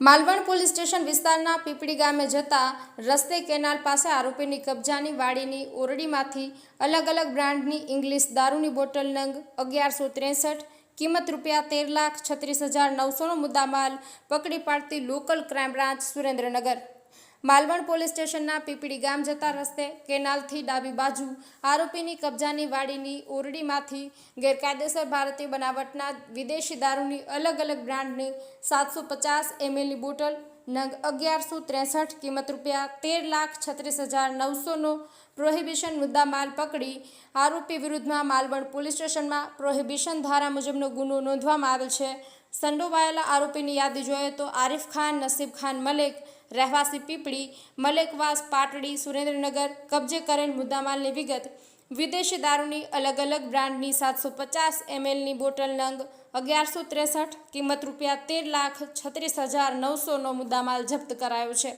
Malvan police station વિસ્તારના પીપળી ગામે જતા રસ્તે કેનાલ પાસે આરોપીની કબજાની વાડીની ઓરડીમાંથી અલગ અલગ બ્રાન્ડની ઇંગ્લિશ દારૂની બોટલ નંગ અગિયારસો ત્રેસઠ, કિંમત રૂપિયા તેર લાખ છત્રીસ હજાર નવસોનો મુદ્દામાલ પકડી પાડતી local crime branch Surendranagar. Malvan police સ્ટેશનના પીપળી ગામ જતા રસ્તે કેનાલથી ડાબી બાજુ આરોપીની કબજાની વાડીની ઓરડીમાંથી ગેરકાયદેસર ભારતીય બનાવટના વિદેશી દારૂની અલગ અલગ બ્રાન્ડની સાતસો પચાસ એમએલની બોટલ, નંગ અગિયારસો ત્રેસઠ કિંમત રૂપિયા, તેર લાખ છત્રીસ હજાર નવસોનો પ્રોહિબિશન મુદ્દામાલ પકડી આરોપી વિરુદ્ધમાં માલવણ પોલીસ સ્ટેશનમાં પ્રોહિબિશન ધારા મુજબનો ગુનો નોંધવામાં આવેલ છે. સંડોવાયેલા આરોપીની યાદી જોઈએ તો આરિફ ખાન, નસીબ ખાન, મલેક રહેવાસી પીપળી, મલેકવાસ, પાટડી, સુરેન્દ્રનગર, કબજે કરેલ મુદ્દામાલની વિગત, વિદેશી દારૂની અલગ અલગ બ્રાન્ડની સાતસો પચાસ એમએલની બોટલ નંગ, અગિયારસો ત્રેસઠ, કિંમત રૂપિયા તેર લાખ છત્રીસ હજાર નવસોનો મુદ્દામાલ જપ્ત કરાયો છે.